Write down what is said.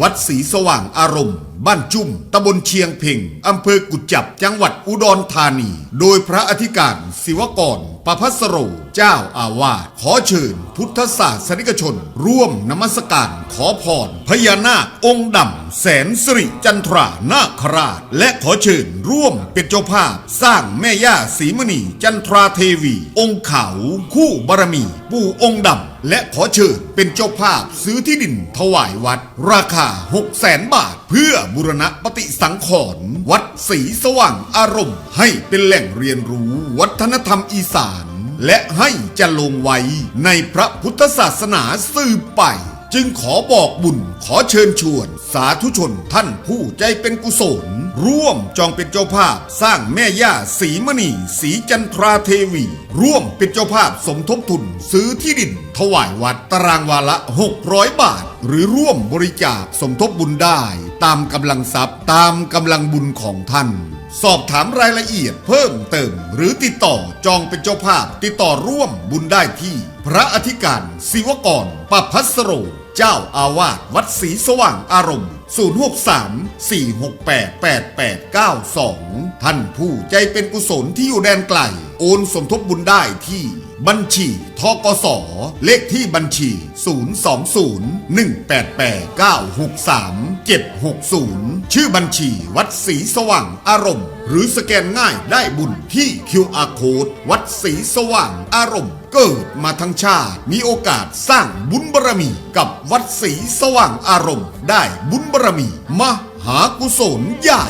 วัดศรีสว่างอารมณ์ บ้านจุ่มตำบลเชียงเพ่งอำเภอกุจจับ จังหวัดอุดรธานี โดยพระอธิการศิวกร ประพัสโร เจ้าอาวาสขอเชิญ พุทธศาสนิกชน ร่วมนมัสการขอพรพญานาคองค์ดำแสนสิริจันทรานาคราช และขอเชิญร่วมเป็นเจ้าภาพ สร้างแม่ย่าศรีมณีจันทราเทวี องค์ขาวคู่บารมี ปู่องค์ดำและขอเชิญเป็นเจ้าภาพซื้อที่ดินถวายวัด ราคา6 0แสนบาทเพื่อบุรณะปฏิสังขรณ์วัดศรีสว่างอารมณ์ ให้เป็นแหล่งเรียนรู้วัฒนธรรมอีสาน และให้จะลงไว้ในพระพุทธศาสนาสืบไป จึงขอบอกบุญขอเชิญชวน สาธุชนท่านผู้ใจเป็นกุศล ร่วมจองเป็นเจ้าภาพสร้างแม่ย่าศรีมณีศรีจันทราเทวี ร่วมเป็นเจ้าภาพสมทบทุนซื้อที่ดิน ถวายวัดตารางวาละ 600 บาท หรือร่วมบริจาคสมทบบุญได้ ตามกำลังทรัพย์ตามกำลังบุญของท่าน สอบถามรายละเอียดเพิ่มเติม หรือติดต่อจองเป็นเจ้าภาพ ติดต่อร่วมบุญได้ที่ พระอธิการศิวกรปพัสโร เจ้าอาวาสวัดศรีสว่างอารมณ์ 063 468 8892 ท่านผู้ใจเป็นกุศลที่อยู่แดนไกล โอนสมทบบุญได้ที่บัญชีทกสเลขที่บัญชี 020-188-963-760 ชื่อบัญชีวัดศรีสว่างอารมณ์ หรือสแกนง่ายได้บุญที่ QR Code วัดศรีสว่างอารมณ์ เกิดมาทั้งชาติ มีโอกาสสร้างบุญบารมีกับวัดศรีสว่างอารมณ์ ได้บุญบารมี มหากุศลใหญ่